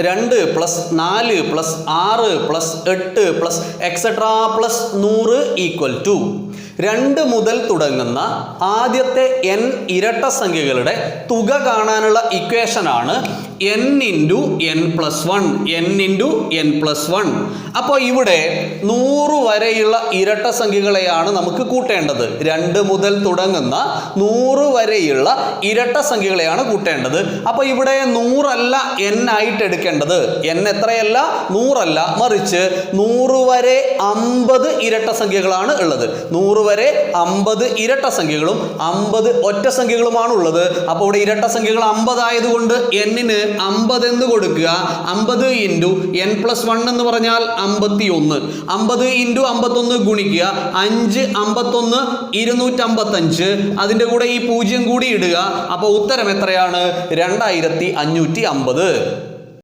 രണ്ട് പ്ലസ് നാല് പ്ലസ് ആറ് പ്ലസ് എട്ട് പ്ലസ് എക്സെട്രാ പ്ലസ് നൂറ് ഈക്വൽ ടു രണ്ട് മുതൽ തുടങ്ങുന്ന ആദ്യത്തെ എൻ ഇരട്ട സംഖ്യകളുടെ തുക കാണാനുള്ള ഇക്വേഷനാണ് n into n plus one n into n plus one അപ്പോൾ ഇവിടെ നൂറ് വരെയുള്ള ഇരട്ട സംഖ്യകളെയാണ് നമുക്ക് കൂട്ടേണ്ടത്. രണ്ട് മുതൽ തുടങ്ങുന്ന നൂറ് വരെയുള്ള ഇരട്ട സംഖ്യകളെയാണ് കൂട്ടേണ്ടത്. അപ്പോൾ ഇവിടെ നൂറല്ല എൻ ആയിട്ട് എടുക്കേണ്ടത്. എൻ എത്രയല്ല? നൂറല്ല. മറിച്ച് നൂറ് വരെ അമ്പത് ഇരട്ട സംഖ്യകളാണ് ഉള്ളത്. നൂറ് വരെ അമ്പത് ഇരട്ട സംഖ്യകളും അമ്പത് ഒറ്റ സംഖ്യകളുമാണ് ഉള്ളത്. അപ്പോൾ ഇവിടെ ഇരട്ട സംഖ്യകൾ അമ്പതായതുകൊണ്ട് എന്നിന് അമ്പത് എന്ന് കൊടുക്കുക. അമ്പത് ഇന്റു എൻ പ്ലസ് വൺ എന്ന് പറഞ്ഞാൽ അമ്പത്തി ഒന്ന് അമ്പത് ഇന്റു അമ്പത്തൊന്ന് ഗുണിക്കുക. അഞ്ച് അമ്പത്തൊന്ന് ഇരുന്നൂറ്റമ്പത്തഞ്ച്. അതിന്റെ കൂടെ ഈ പൂജ്യം കൂടി ഇടുക. അപ്പോൾ ഉത്തരം എത്രയാണ്? രണ്ടായിരത്തി അഞ്ഞൂറ്റി അമ്പത്.